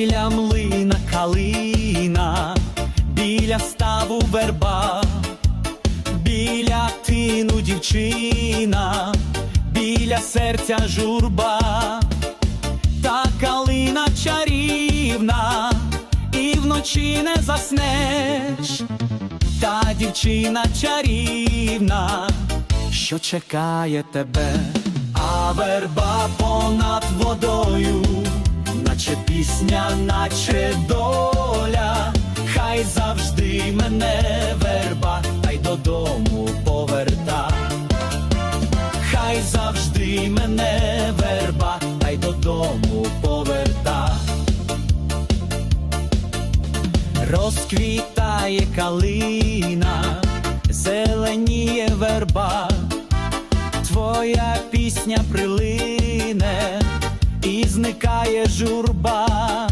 біля млина калина, біля ставу верба, біля тину дівчина, біля серця журба, та калина чарівна, і вночі не заснеш, та дівчина чарівна, що чекає тебе, а верба понад наче пісня, наче доля, хай завжди мене верба, та й додому поверта. Хай завжди мене верба, та й додому поверта. Розквітає калина, зеленіє верба, твоя пісня прилине і зникає журба,